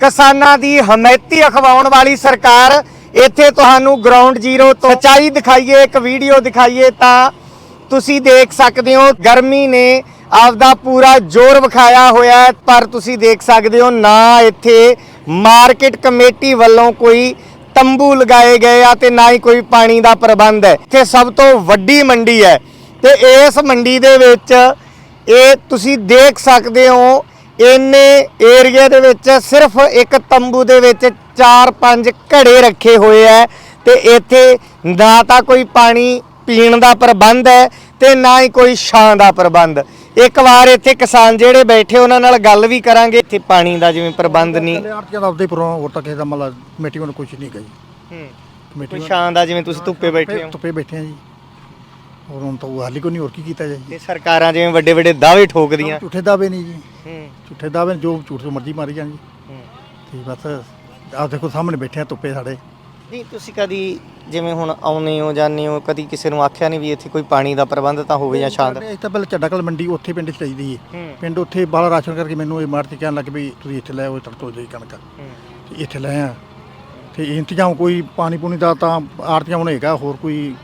ਕਿਸਾਨਾਂ ਦੀ ਹਮਾਇਤੀ ਅਖਵਾਉਣ ਵਾਲੀ ਸਰਕਾਰ ਇੱਥੇ ਤੁਹਾਨੂੰ ਗਰਾਊਂਡ ਜ਼ੀਰੋ ਤੋਂ ਸੱਚਾਈ ਦਿਖਾਈਏ, ਇੱਕ ਵੀਡੀਓ ਦਿਖਾਈਏ ਤਾਂ ਤੁਸੀਂ ਦੇਖ ਸਕਦੇ ਹੋ, ਗਰਮੀ ਨੇ ਆਪਦਾ ਪੂਰਾ ਜ਼ੋਰ ਵਿਖਾਇਆ ਹੋਇਆ ਪਰ ਤੁਸੀਂ ਦੇਖ ਸਕਦੇ ਹੋ ਨਾ ਇੱਥੇ ਮਾਰਕੀਟ ਕਮੇਟੀ ਵੱਲੋਂ ਕੋਈ ਤੰਬੂ ਲਗਾਏ ਗਏ ਆ ਤੇ ਨਾ ਹੀ ਕੋਈ ਪਾਣੀ ਦਾ ਪ੍ਰਬੰਧ ਹੈ। ਇੱਥੇ ਸਭ ਤੋਂ ਵੱਡੀ ਮੰਡੀ ਹੈ ਤੇ ਇਸ ਮੰਡੀ ਦੇ ਵਿੱਚ ਇਹ ਤੁਸੀਂ ਦੇਖ ਸਕਦੇ ਹੋ ਇੰਨੇ ਏਰੀਆ ਦੇ ਵਿੱਚ ਸਿਰਫ ਇੱਕ ਤੰਬੂ ਦੇ ਵਿੱਚ 4-5 ਘੜੇ ਰੱਖੇ ਹੋਏ ਐ ਤੇ ਇੱਥੇ ਨਾ ਤਾਂ ਕੋਈ ਪਾਣੀ ਪੀਣ ਦਾ ਪ੍ਰਬੰਧ ਹੈ ਤੇ ਨਾ ਹੀ ਕੋਈ ਛਾਂ ਦਾ ਪ੍ਰਬੰਧ। ਇੱਕ ਵਾਰ ਇੱਥੇ ਕਿਸਾਨ ਜਿਹੜੇ ਬੈਠੇ ਉਹਨਾਂ ਨਾਲ ਗੱਲ ਵੀ ਕਰਾਂਗੇ। ਇੱਥੇ ਪਾਣੀ ਦਾ ਜਿਵੇਂ ਪ੍ਰਬੰਧ ਨਹੀਂ। ਆੜਤੀਆਂ ਦਾ ਆਪਦੇ ਪਰੋਂ ਹੋਰ ਤਾਂ ਕਿਸੇ ਦਾ ਮਤਲਬ ਕਮੇਟੀ ਵੱਲੋਂ ਕੁਝ ਨਹੀਂ ਗਈ। ਕਮੇਟੀ ਕੋਈ ਛਾਂ ਦਾ ਜਿਵੇਂ ਤੁਸੀਂ ਧੁੱਪੇ ਬੈਠੇ ਹੋ। ਧੁੱਪੇ ਬੈਠੇ ਆ ਜੀ। ਹੋਰ ਹੁਣ ਤਾਂ ਉਹ ਹਾਲੀ ਕੋਈ ਨਹੀਂ ਹੋਰ ਕੀ ਕੀਤਾ ਜਾਏ ਤੇ ਸਰਕਾਰਾਂ ਜਿਵੇਂ ਵੱਡੇ ਵੱਡੇ ਦਾਅਵੇ ਠੋਕਦੀਆਂ। ਝੂਠੇ ਦਾਅਵੇ ਨਹੀਂ ਜੀ। ਹੂੰ। ਝੂਠੇ ਦਾਅਵੇ ਨੇ, ਜੋ ਝੂਠ ਤੋਂ ਮਰਜ਼ੀ ਮਾਰੀ ਜਾਣ ਜੀ। ਤੇ ਬਸ ਆਹ ਦੇਖੋ ਸਾਹਮਣੇ ਬੈਠੇ ਆ ਧੁੱਪੇ ਸਾਡੇ। ਨਹੀਂ ਤੁਸੀਂ ਕਦੀ ਜਿਵੇਂ ਹੁਣ ਆਉਨੇ ਹੋ ਜਾਂਦੇ ਹੋ ਕਦੀ ਕਿਸੇ ਨੂੰ ਆਖਿਆ ਨਹੀਂ ਵੀ ਇੱਥੇ ਕੋਈ ਪਾਣੀ ਦਾ ਪ੍ਰਬੰਧ ਤਾਂ ਹੋਵੇ ਜਾਂ ਦਾ? ਇਹ ਤਾਂ ਪਹਿਲਾਂ ਚੱਡਾਕਲ ਮੰਡੀ ਉੱਥੇ ਪਿੰਡ 'ਚ ਚਾਹੀਦੀ ਹੈ। ਹੂੰ। ਪਿੰਡ ਉੱਥੇ ਬਾਲਾ ਰਾਸ਼ਨ ਕਰਕੇ ਮੈਨੂੰ ਇਹ ਮਾਰਤੀ ਕਹਿਣ ਲੱਗ ਵੀ ਤੁਸੀਂ ਇੱਥੇ ਲੈ ਆਓ ਤੜਕੋ ਜੀ ਕਣਕ। ਤੇ ਇੱਥੇ ਲੈ ਆ। ਤੇ ਇੰਤਜ਼ਾਮ ਕੋਈ ਪਾਣੀ ਪੂਣੀ ਦਾ ਤਾਂ ਆੜਤੀਆਂ ਹੁਣ ਹੈਗਾ ਹੋਰ ਕੋਈ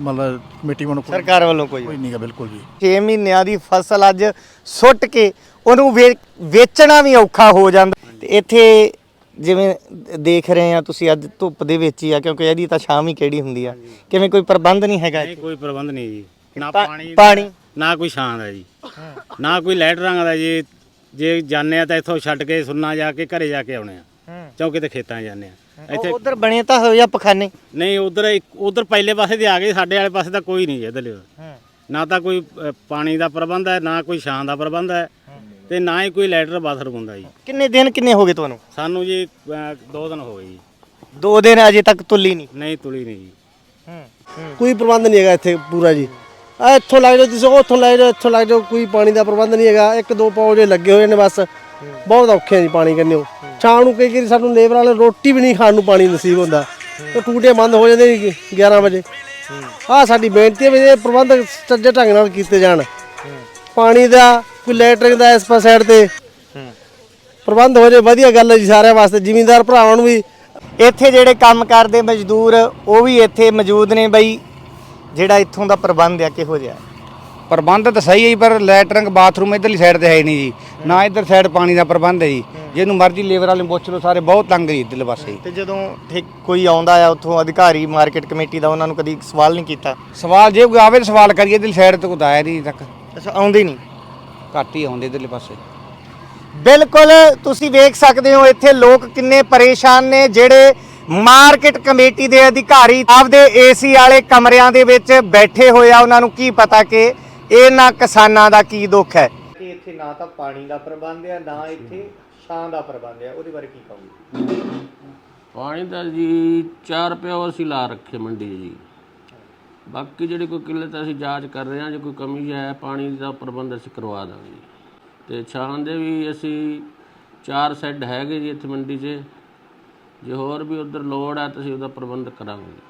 ਮਤਲਬ ਕਮੇਟੀ ਵੱਲੋਂ ਕੋਈ ਸਰਕਾਰ ਵੱਲੋਂ ਕੋਈ। ਕੋਈ ਨਹੀਂਗਾ ਬਿਲਕੁਲ ਜੀ। 6 ਮਹੀਨਿਆਂ ਦੀ ਫਸਲ ਅੱਜ ਸੁੱਟ ਕੇ ਉਹਨੂੰ ਵੇ- ਵੇਚਣਾ ਵੀ ਔਖਾ ਹੋ ਜਾਂਦਾ। ਤੇ ਇੱਥੇ ਜਿਵੇਂ ਦੇਖ ਰਹੇ ਆ ਤੁਸੀਂ ਅੱਜ ਧੁੱਪ ਦੇ ਵਿੱਚ ਹੀ ਆ ਕਿਉਂਕਿ ਇਹਦੀ ਤਾਂ ਸ਼ਾਮ ਹੀ ਕਿਹੜੀ ਹੁੰਦੀ ਆ। ਕਿਵੇਂ ਕੋਈ ਪ੍ਰਬੰਧ ਨਹੀਂ ਹੈਗਾ ਨਹੀਂ ਇੱਥੇ? ਕੋਈ ਪ੍ਰਬੰਧ ਨਹੀਂ ਜੀ। ਨਾ ਪਾ- ਪਾਣੀ? ਨਾ ਕੋਈ ਛਾਂ ਦਾ ਜੀ। ਨਾ ਕੋਈ ਲਾਈਟਰਾਂ ਦਾ ਜੀ। ਜੇ ਜਾਂਦੇ ਆ ਤਾਂ ਇੱਥੋਂ ਛੱਡ ਕੇ ਸੁੰਨਾ ਜਾ ਕੇ ਘਰੇ ਜਾ ਕੇ ਆਉਣੇ ਆ। ਚੌਕੇ ਤੇ ਖੇਤਾਂ 'ਚ ਜਾਂਦੇ ਆ। ਇੱਥੇ ਉਧਰ ਬਣੇ ਤਾਂ ਹੋਏ ਆ ਪਖਾਨੇ। ਨਹੀਂ ਉਧਰ ਉਧਰ ਪਹਿਲੇ ਪਾਸੇ ਦੇ ਆ ਗਏ ਸਾਡੇ ਵਾਲੇ ਪਾਸੇ ਤਾਂ ਕੋਈ ਨਹੀਂ ਜੀ ਇੱਧਰਲੇ ਨਾ ਤਾਂ ਕੋਈ ਅ, ਪਾਣੀ ਦਾ ਪ੍ਰਬੰਧ ਹੈ ਨਾ ਕੋਈ ਛਾਂ ਦਾ ਪ੍ਰਬੰਧ ਹੈ ਤੇ ਨਾ ਹੀ ਕੋਈ ਲਾਈਟਰ ਬਾਥਰੂਮ ਹੁੰਦਾ ਜੀ। ਕਿੰਨੇ ਦਿਨ ਕਿੰਨੇ ਹੋ ਗਏ ਤੁਹਾਨੂੰ? ਸਾਨੂੰ ਜੀ ਅ, ਦੋ ਦਿਨ ਹੋ ਗਏ ਜੀ। ਦੋ ਦਿਨ ਅਜੇ ਤੱਕ ਤੁੱਲੀ ਨਹੀਂ। ਨਹੀਂ ਤੁਲੀ ਨਹੀਂ ਜੀ। ਕੋਈ ਪ੍ਰਬੰਧ ਨਹੀਂ ਹੈਗਾ ਇੱਥੇ ਪੂਰਾ ਜੀ। ਆ ਇੱਥੋਂ ਲੱਗ ਜਾਓ ਤੁਸੀਂ ਉੱਥੋਂ ਲੱਗ ਜਾਓ ਇੱਥੋਂ ਲੱਗ ਜਾਓ ਕੋਈ ਪਾਣੀ ਦਾ ਪ੍ਰਬੰਧ ਨਹੀਂ ਹੈਗਾ। ਇੱਕ ਦੋ ਪੌਜੇ ਲੱਗੇ ਹੋਏ ਨੇ ਬਸ। ਬਹੁਤ ਔਖੇ ਆ ਜੀ ਪਾਣੀ ਕੰਨਿਓ ਸ਼ਾਮ ਨੂੰ ਕਈ ਵਾਰੀ ਸਾਨੂੰ ਲੇਬਰ ਵਾਲੇ ਰੋਟੀ ਵੀ ਨਹੀਂ ਖਾਣ ਨੂੰ ਪਾਣੀ ਨਸੀਬ ਹੁੰਦਾ। ਤੇ ਟੂਟੀਆਂ ਬੰਦ ਹੋ ਜਾਂਦੇ ਜੀ 11 ਵਜੇ। ਆਹ ਸਾਡੀ ਬੇਨਤੀ ਹੈ ਵੀ ਇਹ ਪ੍ਰਬੰਧ ਸੱਜੇ ਢੰਗ ਨਾਲ ਕੀਤੇ ਜਾਣ। ਪਾਣੀ ਦਾ, ਕੋਈ ਲੈਟਰਿੰਗ ਦਾ ਇਸ ਪਾਸੇ ਸਾਈਡ ਤੇ। ਪ੍ਰਬੰਧ ਹੋ ਜਾਏ ਵਧੀਆ ਗੱਲ ਹੈ ਜੀ ਸਾਰਿਆਂ ਵਾਸਤੇ। ਜ਼ਿਮੀਂਦਾਰ ਭਰਾਵਾਂ ਨੂੰ ਵੀ ਇੱਥੇ ਜਿਹੜੇ ਕੰਮ ਕਰਦੇ ਮਜ਼ਦੂਰ, ਉਹ ਵੀ ਇੱਥੇ ਮੌਜੂਦ ਨੇ ਬਈ, ਜਿਹੜਾ ਇੱਥੋਂ ਦਾ ਪ੍ਰਬੰਧ ਆ, ਕਿਹੋ ਜਿਹਾ ਪ੍ਰਬੰਧ ਤਾਂ ਸਹੀ ਹੈ ਜੀ, ਪਰ ਲੈਟਰਿੰਗ ਬਾਥਰੂਮ ਇਧਰਲੀ ਸਾਈਡ ਤੇ ਹੈ ਨਹੀਂ ਜੀ। ਨਾ ਇਧਰ ਸਾਈਡ ਪਾਣੀ ਦਾ ਪ੍ਰਬੰਧ ਹੈ ਜੀ। ਜਿਹਨੂੰ ਮਰਜ਼ੀ ਲੇਬਰ ਵਾਲੇ ਨੂੰ ਪੁੱਛ ਲਓ ਸਾਰੇ ਬਹੁਤ ਤੰਗ ਜੀ ਇਧਰਲੇ ਪਾਸੇ। ਜੀ। ਤੇ ਜਦੋਂ ਠੀਕ ਕੋਈ ਆਉਂਦਾ ਆ ਉੱਥੋਂ ਅਧਿਕਾਰੀ ਮਾਰਕੀਟ ਕਮੇਟੀ ਦਾ ਉਹਨਾਂ ਨੂੰ ਕਦੀ ਸਵਾਲ ਨਹੀਂ ਕੀਤਾ? ਸਵਾਲ ਜੇ ਕੋਈ ਆਵੇ ਤਾਂ ਸਵਾਲ ਕਰੀਏ ਇਧਰਲੀ ਸਾਈਡ ਤੇ ਕੋਈ ਆਇਆ ਨਹੀਂ ਤੱਕ। ਅੱਛਾ ਆਉਂਦੇ ਨਹੀਂ? ਘੱਟ ਹੀ ਆਉਂਦੇ ਇਧਰਲੇ ਪਾਸੇ। ਬਿਲਕੁਲ ਤੁਸੀਂ ਵੇਖ ਸਕਦੇ ਹੋ ਇੱਥੇ ਲੋਕ ਕਿੰਨੇ ਪਰੇਸ਼ਾਨ ਨੇ ਜਿਹੜੇ ਮਾਰਕੀਟ ਕਮੇਟੀ ਦੇ ਅਧਿਕਾਰੀ ਆਪਦੇ ਏਸੀ ਵਾਲੇ ਕਮਰਿਆਂ ਦੇ ਵਿੱਚ ਬੈਠੇ ਹੋਏ ਆ ਉਹਨਾਂ ਨੂੰ ਕੀ ਪਤਾ ਕਿ ਇਹਨਾਂ ਕਿਸਾਨਾਂ ਦਾ ਕੀ ਦੁੱਖ ਹੈ? ਇੱਥੇ ਨਾ ਤਾਂ ਪਾਣੀ ਦਾ ਪ੍ਰਬੰਧ ਹੈ ਨਾ ਇੱਥੇ ਛਾਂ ਦਾ ਪ੍ਰਬੰਧ ਹੈ ਉਹਦੇ ਬਾਰੇ ਕੀ ਕਹੋਗੇ? ਪਾਣੀ ਦਾ ਜੀ 4 ਪਿਓ ਅਸੀਂ ਲਾ ਰੱਖੇ ਮੰਡੀ 'ਚ ਜੀ। ਬਾਕੀ ਜਿਹੜੇ ਕੋਈ ਕਿੱਲਤ ਅਸੀਂ ਜਾਂਚ ਕਰ ਰਹੇ ਹਾਂ ਜੇ ਕੋਈ ਕਮੀ ਹੈ ਪਾਣੀ ਦਾ ਪ੍ਰਬੰਧ ਅਸੀਂ ਕਰਵਾ ਦਾਂਗੇ ਜੀ। ਤੇ ਛਾਂ ਦੇ ਵੀ ਅਸੀਂ ਚਾਰ ਸੈੱਡ ਹੈਗੇ ਜੀ ਇੱਥੇ ਮੰਡੀ 'ਚ। ਜੇ ਹੋਰ ਵੀ ਉਧਰ ਲੋੜ ਹੈ ਤਾਂ ਅਸੀਂ ਉਹਦਾ ਪ੍ਰਬੰਧ ਕਰਾਂਗੇ ਜੀ।